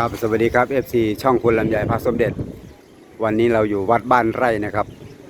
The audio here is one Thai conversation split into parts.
ครับสวัสดีครับ FC ช่องคุณลำไยพระสมเด็จ วันนี้เราอยู่วัดบ้านไร่นะครับ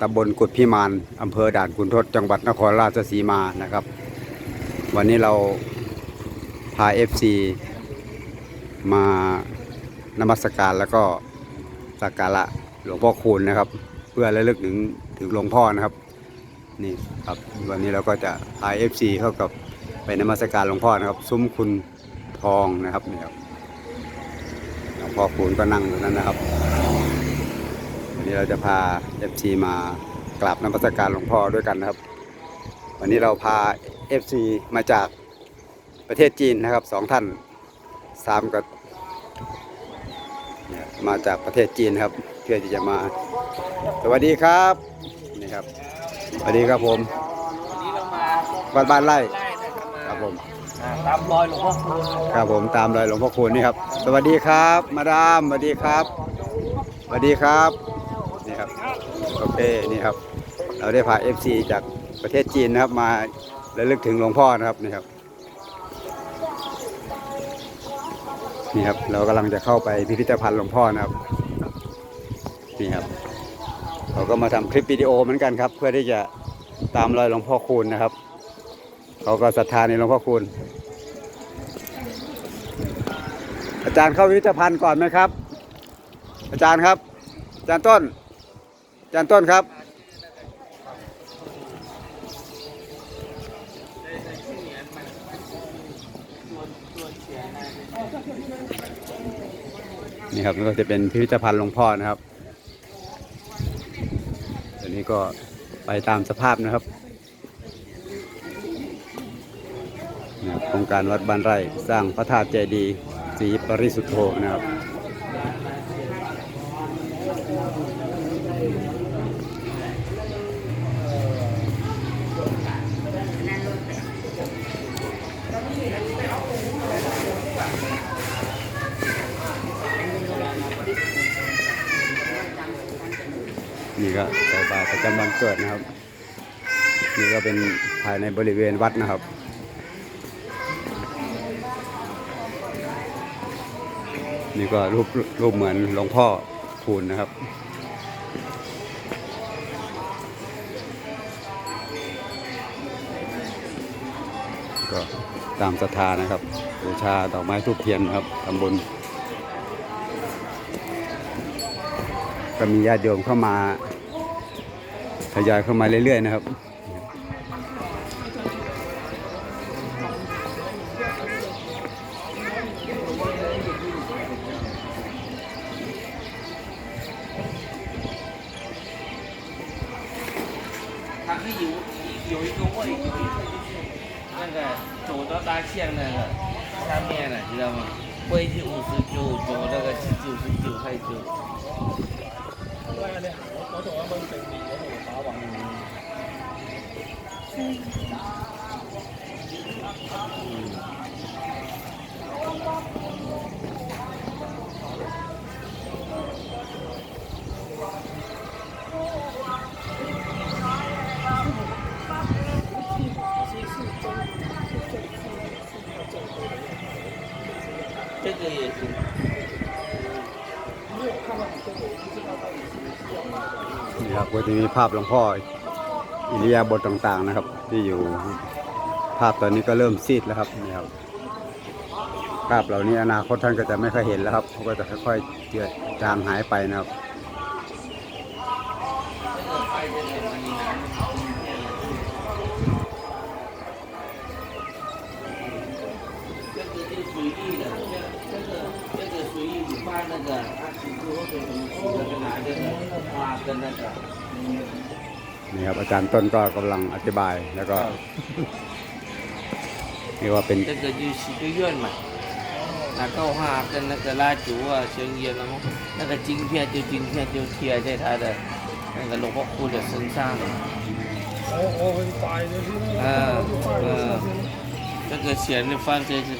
ตำบลกุดพิมานอำเภอด่านขุนทดจังหวัดนครราชสีมานะครับ วันนี้เราพา FC มานมัสการแล้วก็สักการะหลวงพ่อคูณนะครับ เพื่อระลึกถึงถึงหลวงพ่อนะครับนี่ครับวันนี้เราก็จะพา FC เข้ากับไปนมัสการหลวงพ่อนะครับ ซุ้มคุณทองนะครับนี่ครับ หลวงพ่อคูณก็นั่งอยู่นั่นนะครับ วันนี้เราจะพาเอฟซีมากราบนมัสการหลวงพ่อด้วยกันนะครับ วันนี้เราพาเอฟซีมาจากประเทศจีนนะครับสองท่านสามกับมาจากประเทศจีนครับ เพื่อที่จะมา สวัสดีครับนี่ครับสวัสดีครับผมวันนี้เรามาบ้านไร่ครับผม ตามรอยหลวงพ่อคูณครับผมตามรอยหลวงพ่อคูณนี่ครับ สวัสดีครับ มาดามสวัสดีครับสวัสดีครับนี่ครับโอเคนี่ครับ เราได้พา FC จากประเทศจีนนะครับ มาระลึกถึงหลวงพ่อนะครับนี่ครับนี่ครับ เรากำลังจะเข้าไปพิพิธภัณฑ์หลวงพ่อนะครับนี่ครับเราก็มาทำคลิปวิดีโอเหมือนกันครับ เพื่อที่จะตามรอยหลวงพ่อคูณนะครับ เขาก็ศรัทธาในหลวงพ่อคูณ อาจารย์เข้าพิพิธภัณฑ์ก่อนไหมครับ อาจารย์ครับ อาจารย์ต้น อาจารย์ต้นครับ นี่ครับก็จะเป็นพิพิธภัณฑ์หลวงพ่อนะครับ อันนี้ก็ไปตามสภาพนะครับนะครับ โครงการวัดบ้านไร่ สร้างพระธาตุเจดีย์ศรีปริสุทธโธนะครับ นี่ก็ใส่บาตรประจำวันเกิดนะครับ นี่ก็เป็นภายในบริเวณวัดนะครับ นี่ก็รูปรูปเหมือนหลวงพ่อคูณนะครับ ก็ตามศรัทธานะครับบูชาดอกไม้ทูบเทียนนะครับทำบุญก็มีญาติโยมเข้ามาทยอยเข้ามาเรื่อยๆนะครับ 那个走到大象那个下面了，知道吗？贵是五十九，走那个是九十九块九。对啊，对啊，我我同阿妹见面，我同阿宝玩。 นี่ครับก็จะมีภาพหลวงพ่ออิริยาบถต่างๆนะครับ ที่อยู่ภาพตอนนี้ก็เริ่มซีดแล้วครับนี่ครับภาพเหล่านี้อนาคตท่านก็จะไม่ค่อยเห็นแล้วครับเขาก็จะค่อยๆเจือจางหายไปนะครับ นี่ครับอาจารย์ต้นก็กำลังอธิบายแล้วก็นี่ว่าเป็นแต่จะยืดยืดย่นไหมแล้วก็ห้าหากันนักลาจูว่าเชิงเย็นแล้วมั้งนั่นก็จริงเพียจจริงเพียจเทียได้ท่าเลยนั่นก็หลวงพ่อคุณจะซึ้งสร้างโอ้โหตายเลยที่นี่เออถ้าเกิดเสียในฟันเจอจะ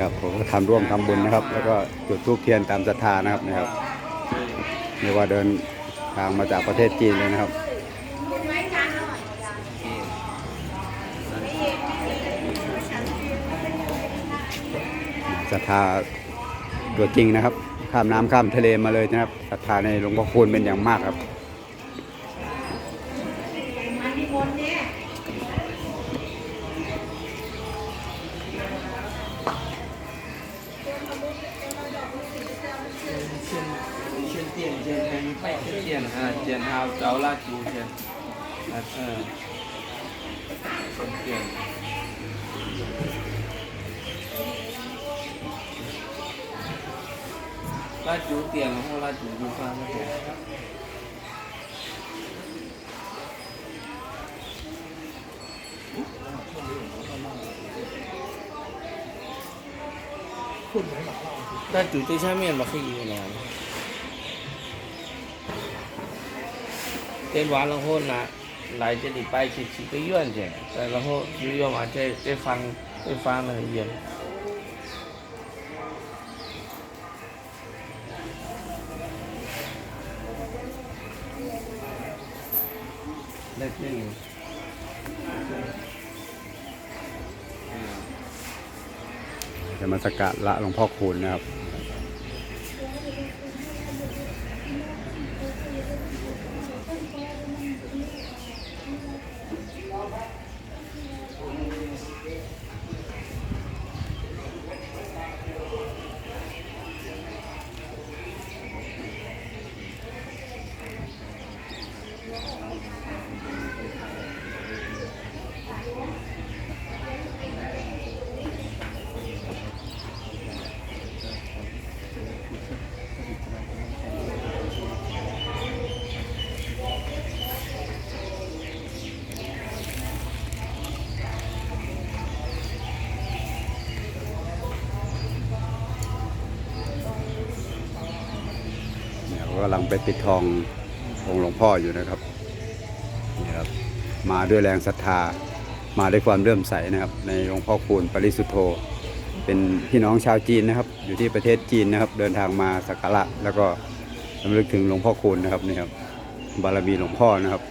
ครับผมก็ทำร่วมทำบุญนะครับ แล้วก็จุดธูปเทียนตามศรัทธานะครับนะครับไม่ว่าเดินทางมาจากประเทศจีนเลยนะครับศรัทธาตัวจริงนะครับ ข้ามน้ำข้ามทะเลมาเลยนะครับศรัทธาในหลวงพ่อคูณเป็นอย่างมากครับ Indian house, Daula Julian. That's uh, Indian. Lát chú tiền là không lát chú chú pha nó tiền. Lát chú chơi xe miền mà khi gì nào. 面吧，可以了。点完然后拿来这里拜去许个愿去，呃然后许愿完再再放再放那个烟。那这里，嗯。 จะมาสกการะหลวงพ่อคูณนะครับ ำลังไปปิดทององค์หลวงพ่ออยู่นะครับนี่ครับ มาด้วยแรงศรัทธา มาด้วยความเลื่อมใสนะครับ ในหลวงพ่อคูณปริสุทธโธ เป็นพี่น้องชาวจีนนะครับ อยู่ที่ประเทศจีนนะครับ เดินทางมาสักการะแล้วก็รำลึกถึงหลวงพ่อคูณนะครับนี่ครับบารมีหลวงพ่อนะครับ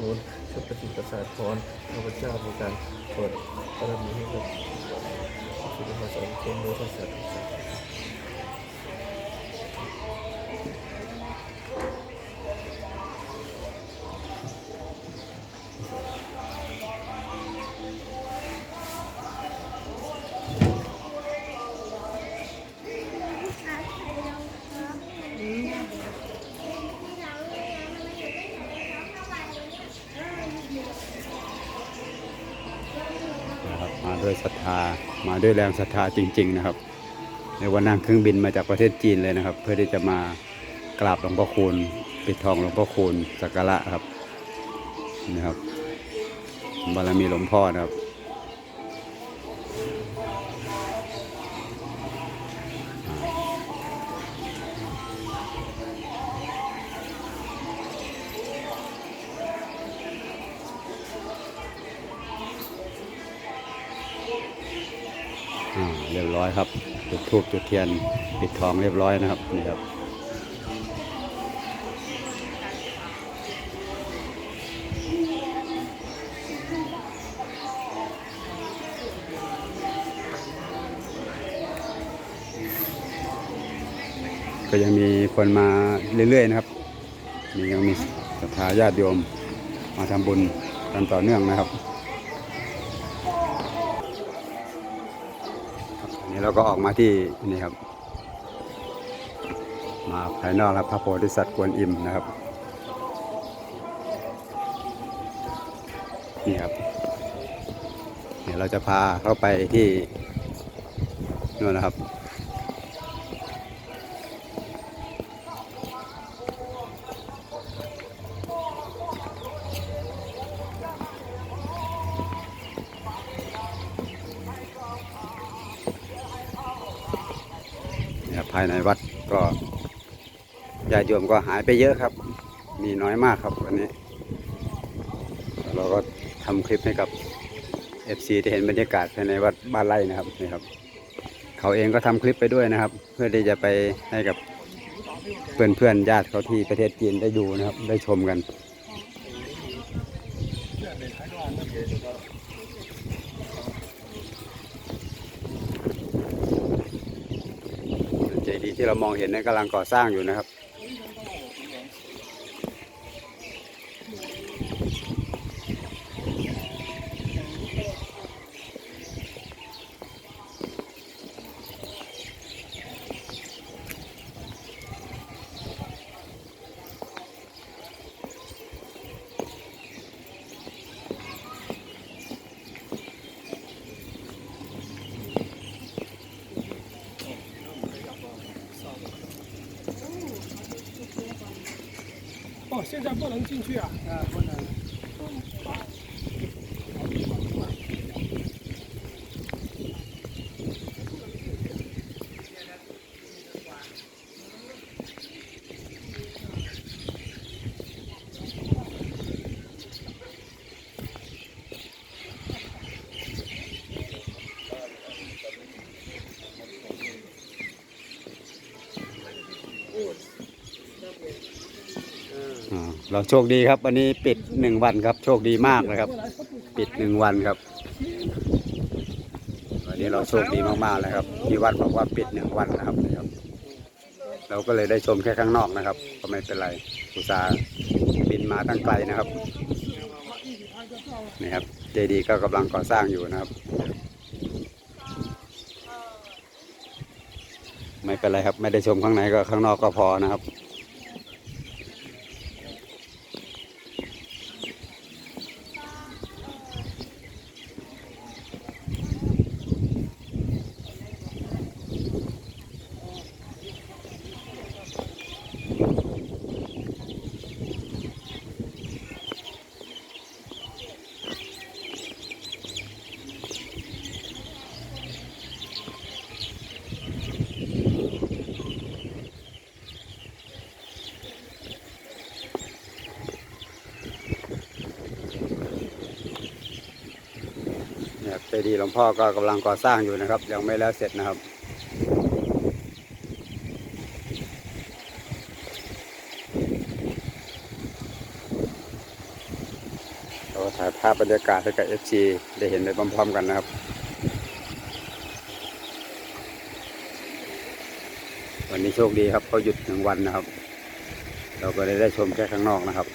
ำเนินกับโอนชุดปฏิประสาทพรข้าพเจ้าในการเปิดบารมีให้กับสุริมาสอนเคนโดยทัศน์ มาด้วยศรัทธามาด้วยแรงศรัทธาจริง ๆ นะครับในวันนั่งเครื่องบินมาจากประเทศจีนเลยนะครับ เพื่อที่จะมากราบหลวงพ่อคูณปิดทองหลวงพ่อคูณสักการะครับนะครับบารมีหลวงพ่อนะครับ อ่าเรียบร้อยครับ จุดทูบจุดเทียน ปิดทองเรียบร้อยนะครับนี่ครับก็ยังมีคนมาเรื่อยๆนะครับมียังมีศรัทธาญาติโยมมาทำบุญกันต่อเนื่องนะครับ นี่เราก็ออกมาที่นี่ครับ มาภายนอกครับพระโพธิสัตว์กวนอิมนะครับนี่ครับเดี๋ยวเราจะพาเข้าไปที่นู่นนะครับ ภายในวัดก็ญาติโยมก็หายไปเยอะครับ มีน้อยมากครับวันนี้ เราก็ทำคลิปให้กับ FC ที่เห็นบรรยากาศภายในวัดบ้านไร่นะครับนี่ครับ เขาเองก็ทำคลิปไปด้วยนะครับ เพื่อที่จะไปให้กับเพื่อนเพื่อนๆญาติเขาที่ประเทศจีนได้ดูนะครับ ได้ชมกัน เรามองเห็นในกำลังก่อสร้างอยู่นะครับ 哦，现在不能进去啊。啊，不能。 โชคดีครับ วันนี้ปิดหนึ่งวันครับ โชคดีมากนะครับ ปิดหนึ่งวันครับ วันนี้เราโชคดีมากๆเลยครับที่วัดบอกว่าปิดหนึ่งวันนะครับนี่ครับ เราก็เลยได้ชมแค่ข้างนอกนะครับ ก็ไม่เป็นไรอุตส่าห์บินมาตั้งไกลนะครับนี่ครับเจดีย์ก็กำลังก่อสร้างอยู่นะครับ ไม่เป็นไรครับ ไม่ได้ชมข้างในก็ข้างนอกก็พอนะครับ นี่ยครับเจดีย์หลวงพ่อก็กำลังก่อสร้างอยู่นะครับ ยังไม่แล้วเสร็จนะครับ เราถ่ายภาพบรรยากาศให้กับ FC ได้เห็นไปพร้อมๆกันนะครับวันนี้โชคดีครับเขาหยุดหนึ่งวันนะครับ เราก็เลยได้ชมแค่ข้างนอกนะครับ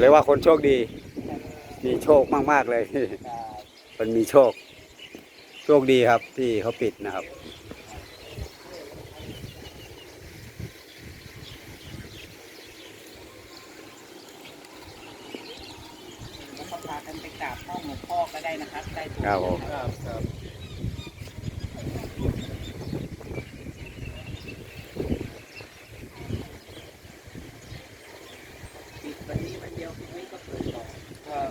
เรียกว่าคนโชคดี มีโชคมากๆเลย มันมีโชค โชคดีครับที่เขาปิดนะครับแล้วก็พากันไปกราบพ่อหลวงพ่อก็ได้นะครับได้ทุก ครับผม ครับ ครับ ปิดวันนี้วันเดียวพรุ่งนี้ก็เปิดต่อ ครับ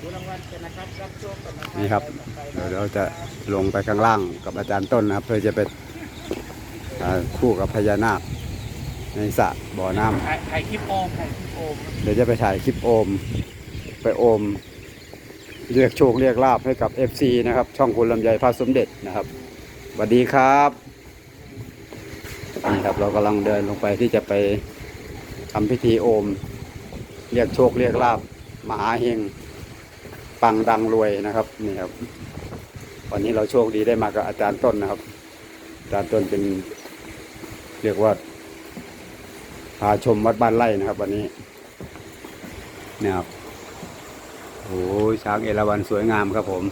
ดูรางวัลกั นนะครับรับโชคกันนะครันี่ครับ เดี๋ยวเราจะลงไปข้างล่างกับอาจารย์ต้นนะครับ เพื่อจะไปอ่าคู่กับพญานาคในสระบ่อน้ำถ่ายถ่ายคลิปโอมถ่ายคลิปโอม เดี๋ยวจะไปถ่ายคลิปโอม ไปโอม เรียกโชคเรียกลาบให้กับ FC นะครับ ช่องคุณลำไยพระสมเด็จนะครับสวัสดีครับนี่ครับเรากำลังเดินลงไปที่จะไปทำพิธีโอม เรียกโชคเรียกลาบมหาเฮง ปังดังรวยนะครับนี่ครับวันนี้เราโชคดีได้มากับอาจารย์ต้นนะครับ อาจารย์ต้นเป็นเรียกว่าพาชมวัดบ้านไร่นะครับ วันนี้เนี่ยครับโอ้ยช้างเอราวัณสวยงามครับผม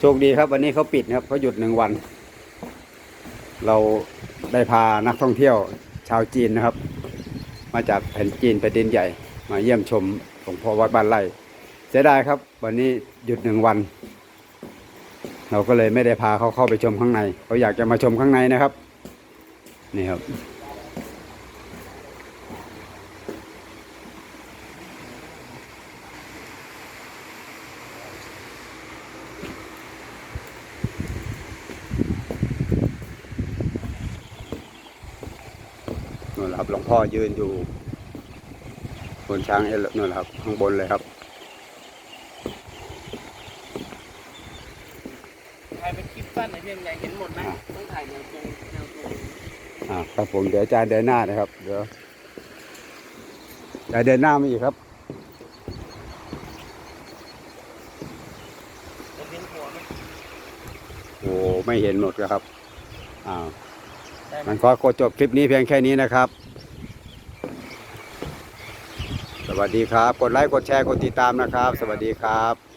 โชคดีครับ วันนี้เขาปิดครับเขาหยุดหนึ่งวัน เราได้พานักท่องเที่ยวชาวจีนนะครับ มาจากแผ่นจีนแผ่นดินใหญ่ มาเยี่ยมชมหลวงพ่อวัดบ้านไร่เสียดายครับ วันนี้หยุดหนึ่งวัน เราก็เลยไม่ได้พาเขาเข้าไปชมข้างในเขาอยากจะมาชมข้างในนะครับ นี่ครับ นู่นแหละครับหลวงพ่อยืนอยู่บนช้างเอลนู่นแหละครับ ข้างบนเลยครับ ถ่ายเป็นคลิปสั้นหน่อยเพียงใหญ่เห็นหมดไหมต้องถ่ายแนวตรงแนวตรงอ่าครับผมเดี๋ยวอาจารย์เดินหน้านะครับ เดี๋ยวอาจารย์เดินหน้ามาอีกครับจะเห็นหัวไหมโอ้ไม่เห็นหมดแล้วครับอ้าวได้ไหมมันขอโคจบคลิปนี้เพียงแค่นี้นะครับ สวัสดีครับ กดไลค์กดแชร์กดติดตามนะครับ สวัสดีครับ